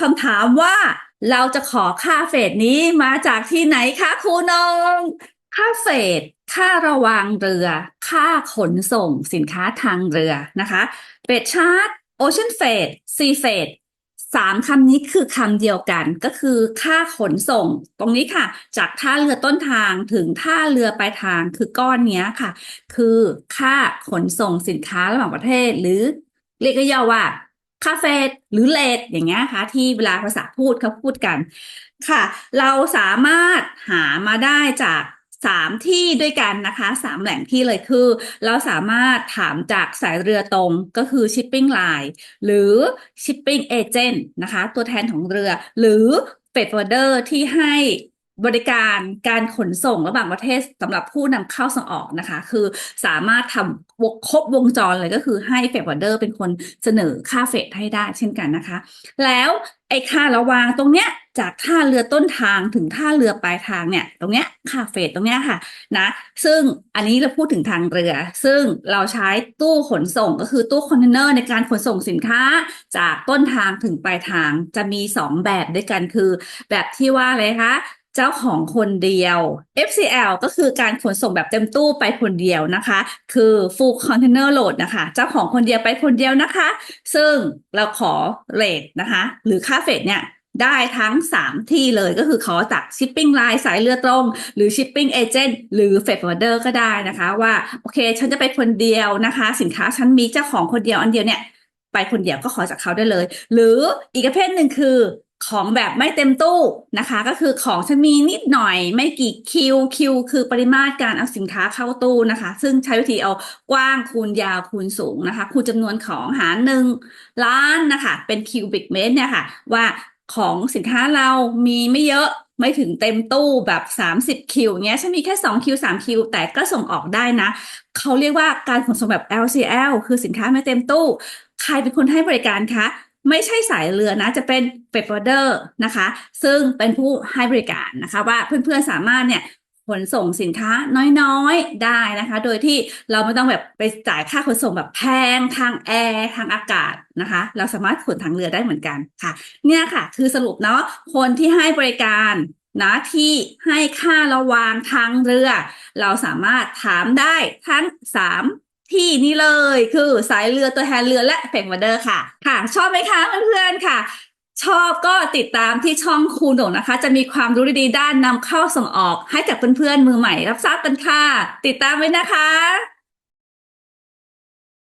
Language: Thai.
คำถามว่าเราจะขอค่าเฟดนี้มาจากที่ไหนคะครูนงค่าเฟดค่าระวางเรือ ค่าขนส่งสินค้าทางเรือนะคะเฟดชาร์ตโอเชียนเฟดซีเฟดสามคำนี้คือคำเดียวกันก็คือค่าขนส่ง ตรงนี้ค่ะ จากท่าเรือต้นทางถึงท่าเรือปลายทางคือก้อนนี้ค่ะ คือค่าขนส่งสินค้าระหว่างประเทศ หรือเรียกย่อว่า คาเฟดหรือเลทอย่างเงี้ยค่ะที่เวลาภาษาพูดเขาพูดกันค่ะ เราสามารถหามาได้จากสามที่ด้วยกันนะคะสามแหล่งที่เลยคือ เราสามารถถามจากสายเรือตรงก็คือ shipping line หรือ shipping agent นะคะ ตัวแทนของเรือ หรือ freight forwarder ที่ให้ บริการการขนส่งระหว่างประเทศสำหรับผู้นำเข้าส่งออกนะคะ คือสามารถทำวครบวงจรเลยก็คือให้เฟดวอร์เดอร์เป็นคนเสนอค่าเฟดให้ได้เช่นกันนะคะ แล้วไอ้ค่าระวางตรงเนี้ยจากท่าเรือต้นทางถึงท่าเรือปลายทางเนี่ย ตรงเนี้ยค่าเฟดตรงเนี้ยค่ะนะ ซึ่งอันนี้เราพูดถึงทางเรือ ซึ่งเราใช้ตู้ขนส่งก็คือตู้คอนเทนเนอร์ในการขนส่งสินค้าจากต้นทางถึงปลายทางจะมีสองแบบด้วยกันคือ แบบที่ว่าอะไรคะ เจ้าของคนเดียว FCL ก็คือการขนส่งแบบเต็มตู้ไปคนเดียวนะคะ คือ full container load นะคะ เจ้าของคนเดียวไปคนเดียวนะคะ ซึ่งเราขอเรทนะคะ หรือค่าเฟดเนี่ยได้ทั้ง 3 ที่เลยก็คือขอจาก shipping line สายเรือตรง หรือ shipping agent หรือ freight forwarder ก็ได้นะคะ ว่าโอเค ฉันจะไปคนเดียวนะคะ สินค้าฉันมีเจ้าของคนเดียวอันเดียวเนี่ย ไปคนเดียวก็ขอจากเขาได้เลย หรืออีกประเภทหนึ่งคือ ของแบบไม่เต็มตู้นะคะ ก็คือของฉันมีนิดหน่อยไม่กี่คิวคิวคือปริมาตรการเอาสินค้าเข้าตู้นะคะ ซึ่งใช้วิธีเอากว้างคูณยาวคูณสูงนะคะ คูณจำนวนของหารหนึ่งล้านนะคะ เป็นคิวบิกเมตรเนี่ยค่ะ ว่าของสินค้าเรามีไม่เยอะไม่ถึงเต็มตู้แบบ 30 คิวเงี้ยฉันมีแค่ 2 คิว 3 คิว แต่ก็ส่งออกได้นะ เขาเรียกว่าการขนส่งแบบ LCL คือสินค้าไม่เต็มตู้ ใครเป็นคนให้บริการคะ ไม่ใช่สายเรือนะจะเป็นเฟด o เดอร์นะคะ ซึ่งเป็นผู้ให้บริการนะคะว่าเพื่อนๆสามารถเนี่ยขนส่งสินค้าน้อยๆได้นะคะ โดยที่เราไม่ต้องแบบไปจ่ายค่าขนส่งแบบแพงทางแอร์ทางอากาศนะคะ เราสามารถขนทางเรือได้เหมือนกันค่ะ เนี่ยค่ะ คือสรุปเนาะคนที่ให้บริการนะที่ให้ค่าระวางทางเรือ เราสามารถถามได้ทั้งสาม ที่นี่เลยคือสายเรือตัวแทนเรือและเฟกวอเดอร์ค่ะค่ะ ชอบไหมคะเพื่อนๆค่ะ ชอบก็ติดตามที่ช่องครูหน่งนะคะ จะมีความรู้ดีๆด้านนำเข้าส่งออกให้กับเพื่อนๆมือใหม่รับทราบกันค่ะ ติดตามไว้นะคะ